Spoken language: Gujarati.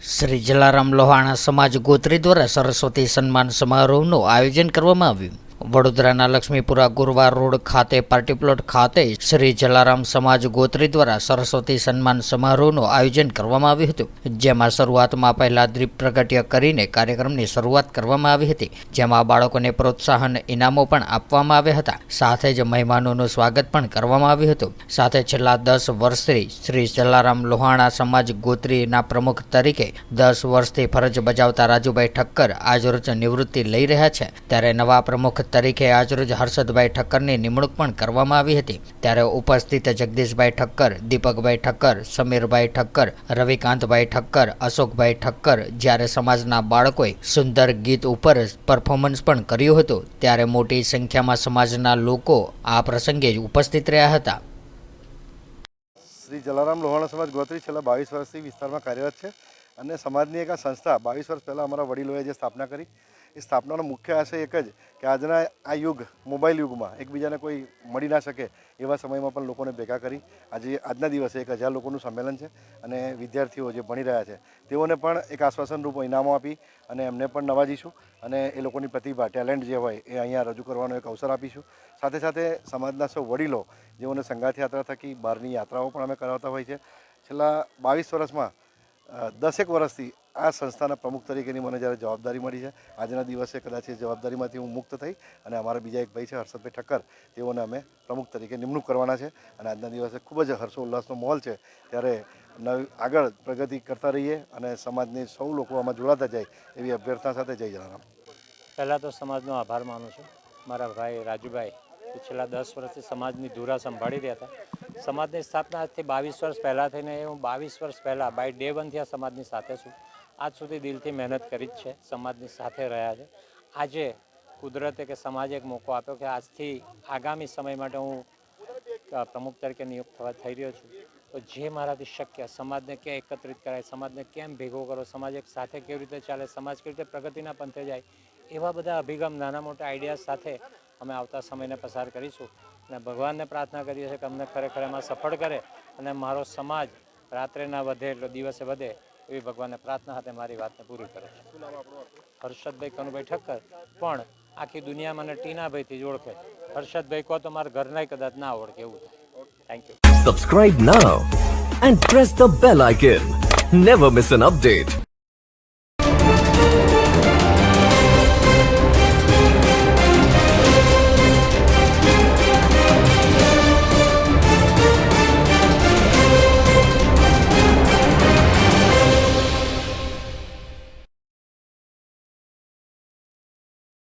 શ્રી જલારામ લોહાણા સમાજ ગોત્રી દ્વારા સરસ્વતી સન્માન સમારોહનું આયોજન કરવામાં આવ્યું. વડોદરાના લક્ષ્મીપુરા ગુરવાર રોડ ખાતે પાર્ટી પ્લોટ ખાતે શ્રી જલારામ સમાજ ગોત્રી દ્વારા સરસ્વતી સન્માન સમારોહનું આયોજન કરવામાં આવ્યું હતું. જેમાં શરૂઆતમાં પહેલા દ્વીપ પ્રગટ્ય કરીને કાર્યક્રમની શરૂઆત કરવામાં આવી હતી. જેમાં બાળકોને પ્રોત્સાહન, ઇનામો પણ આપવામાં આવ્યા હતા. સાથે જ મહેમાનોનું સ્વાગત પણ કરવામાં આવ્યું હતું. સાથે છેલ્લા દસ વર્ષથી શ્રી જલારામ લોહાણા સમાજ ગોત્રીના પ્રમુખ તરીકે દસ વર્ષથી ફરજ બજાવતા રાજુભાઈ ઠક્કર આજરોજ નિવૃત્તિ લઈ રહ્યા છે. ત્યારે નવા પ્રમુખ તરીકે આજરોજ હર્ષદભાઈ ઠક્કરની નિમણૂક પણ કરવામાં આવી હતી. ત્યારે ઉપસ્થિત જગદીશભાઈ ઠક્કર, દીપકભાઈ ઠક્કર, સમીરભાઈ ઠક્કર, રવિકાંતભાઈ ઠક્કર, અશોકભાઈ ઠક્કર જ્યારે સમાજના બાળકોએ સુંદર ગીત ઉપર પરફોર્મન્સ પણ કર્યું હતું, ત્યારે મોટી સંખ્યામાં સમાજના લોકો આ પ્રસંગે ઉપસ્થિત રહ્યા હતા. શ્રી જલારામ લોહાણા સમાજ ગોત્રી છેલ્લા બાવીસ વર્ષથી વિસ્તારમાં કાર્યરત છે અને સમાજની એક સંસ્થા બાવીસ વર્ષ પહેલાં અમારા વડીલોએ જે સ્થાપના કરી એ સ્થાપનાનો મુખ્ય આશય એક જ કે આજના આ યુગ, મોબાઈલ યુગમાં એકબીજાને કોઈ મળી ના શકે એવા સમયમાં પણ લોકોને ભેગા કરી આજે આજના દિવસે એક હજાર લોકોનું સંમેલન છે અને વિદ્યાર્થીઓ જે ભણી રહ્યા છે તેઓને પણ એક આશ્વાસન રૂપ ઇનામો આપી અને એમને પણ નવાજીશું અને એ લોકોની પ્રતિભા, ટેલેન્ટ જે હોય એ અહીંયા રજૂ કરવાનો એક અવસર આપીશું. સાથે સાથે સમાજના સૌ વડીલો જેઓને સંગાથ યાત્રા થકી બહારની યાત્રાઓ પણ અમે કરાવતા હોય છે. છેલ્લા બાવીસ વર્ષમાં દસેક વર્ષથી આ સંસ્થાના પ્રમુખ તરીકેની મને જ્યારે જવાબદારી મળી છે, આજના દિવસે કદાચ એ જવાબદારીમાંથી હું મુક્ત થઈ અને અમારા બીજા એક ભાઈ છે, હર્ષદભાઈ ઠક્કર, તેઓને અમે પ્રમુખ તરીકે નિમણૂક કરવાના છે અને આજના દિવસે ખૂબ જ હર્ષોલ્લાસનો માહોલ છે. ત્યારે નવી આગળ પ્રગતિ કરતા રહીએ અને સમાજને સૌ લોકો આમાં જોડાતા જાય એવી અભ્યર્થના સાથે જય જલારામ. પહેલાં તો સમાજનો આભાર માનું છું. મારા ભાઈ રાજુભાઈ છેલ્લા દસ વર્ષથી સમાજની ધુરા સંભાળી રહ્યા હતા. સમાજની સ્થાપના આજથી બાવીસ વર્ષ પહેલાં થઈને હું બાવીસ વર્ષ પહેલાં બાય ડે વનથી આ સમાજની સાથે છું. આજ સુધી દિલથી મહેનત કરી જ છે, સમાજની સાથે રહ્યા છે. આજે કુદરતે કે સમાજે એક મોકો આપ્યો કે આજથી આગામી સમય માટે હું પ્રમુખ તરીકે નિયુક્ત થવા થઈ રહ્યો છું. તો જે મારાથી શક્ય, સમાજને ક્યાં એકત્રિત કરાય, સમાજને કેમ ભેગો કરો, સમાજ એક સાથે કેવી રીતે ચાલે, સમાજ કેવી રીતે પ્રગતિના પંથે જાય, એવા બધા અભિગમ, નાના મોટા આઈડિયા સાથે અમે આવતા સમયને પસાર કરીશું. અને ભગવાનને પ્રાર્થના કરીએ છીએ કે અમને ખરેખર એમાં સફળ કરે અને મારો સમાજ રાત્રે ના વધે એટલે દિવસે વધે એવી ભગવાનને પ્રાર્થના સાથે મારી વાતને પૂરી કરે છે. હર્ષદભાઈ કનુભાઈ ઠક્કર પણ આખી દુનિયા મને ટીનાભાઈથી જ ઓળખે હર્ષદભાઈ કહો તો મારા ઘરના કદાચ ના ઓળખે એવું થાય. Thank you Subscribe now and press the bell icon never miss an update.